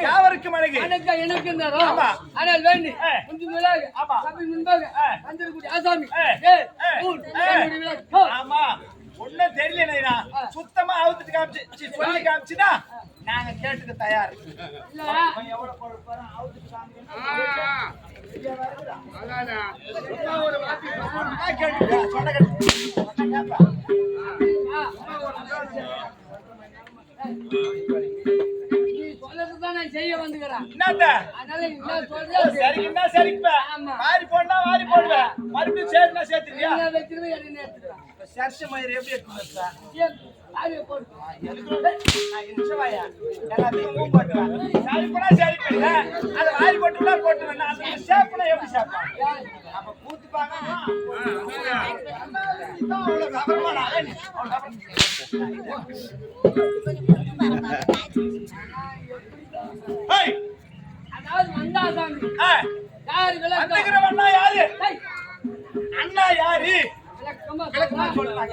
யாவருக்கும் அழகு. அனைத்து எனக்கு ஆமா. ஆனால் வேண்டி. சபை முன்பாக. வந்திருக்கூடிய ஆசாமி. ஆமா. ஒண்ணும் தெரியல நைனா. சுத்தமா அவுத்துட்டு காமிச்சு சொல்லி காமிச்சுனா நாங்க கேட்டுக்க தயார். செய்ய வந்துக்கிறேன் சரிக்குன்னா சரிக்குப்பா. ஆமா. வாரி போடுனா வாரி போடுவேன். மறுபடியும் சேர்த்துனா சேர்த்துக்கிறியா? என்ன எடுத்துக்கலாம் இப்ப சர்ச்சை மயிர் எப்படி எடுத்துன்னு வச்சா? ஏன் யாரையும் போட்டு போட்டுவேன். சரிப்புனா சரிப்பில்ல. அதை வாரி போட்டுவிட்டா போட்டுவேன். நான் அந்த சேப்புனா எப்படி சேப்பேன்? அதாவது வந்தா யாரு யாரு? அண்ணா யாரு விளக்கமா விளக்கமா போடு சொல்லுங்க.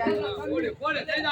ஏய்,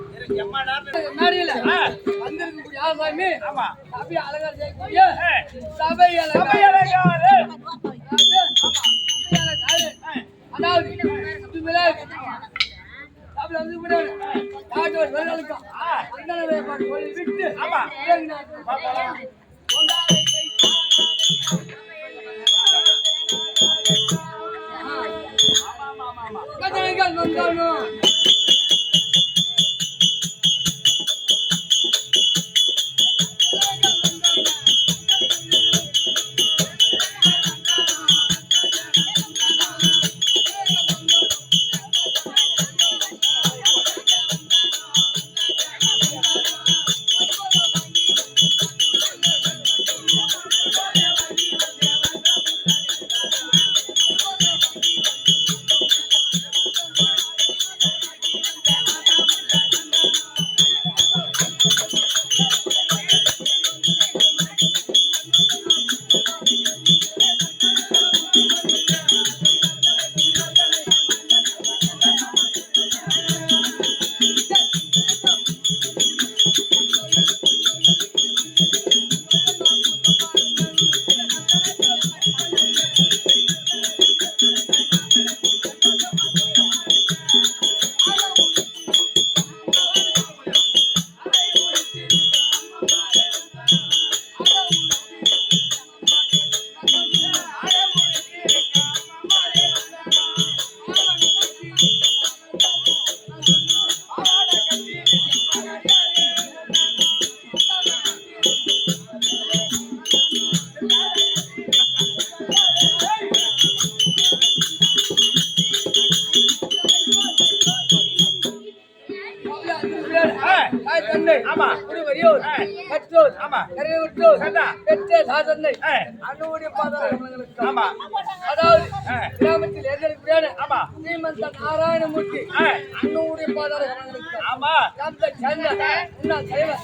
ஆமா. மேடையில. வந்திருக்கக்கூடிய ஆசாமி ஆமா. சாமி அழகா செய்யக்கூடிய சபை சபை. அதாவது விட்டு ஆமா. பார்க்கலாம். ஆமா, ஆமா, ஆமா. தந்தை ஆமா. குருவரியோர் ஆ. கற்றோர் ஆமா. கரையோற்றோர் சதா. பெற்ற சாதனை ஏய், அனுடைய பாதாளங்களுக்கு ஆமா. அதாவது. கிராமத்தில் எதிர்க்கிறான ஆமா. ஸ்ரீமந்த நாராயணமூர்த்தி. அன்னுடைய பாதாளங்களுக்கு ஆமா. சந்த தலைவர் தலைவர்.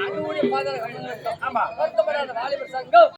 அன்னுடைய. வருத்தப்படாத வாலிபர் சங்கம்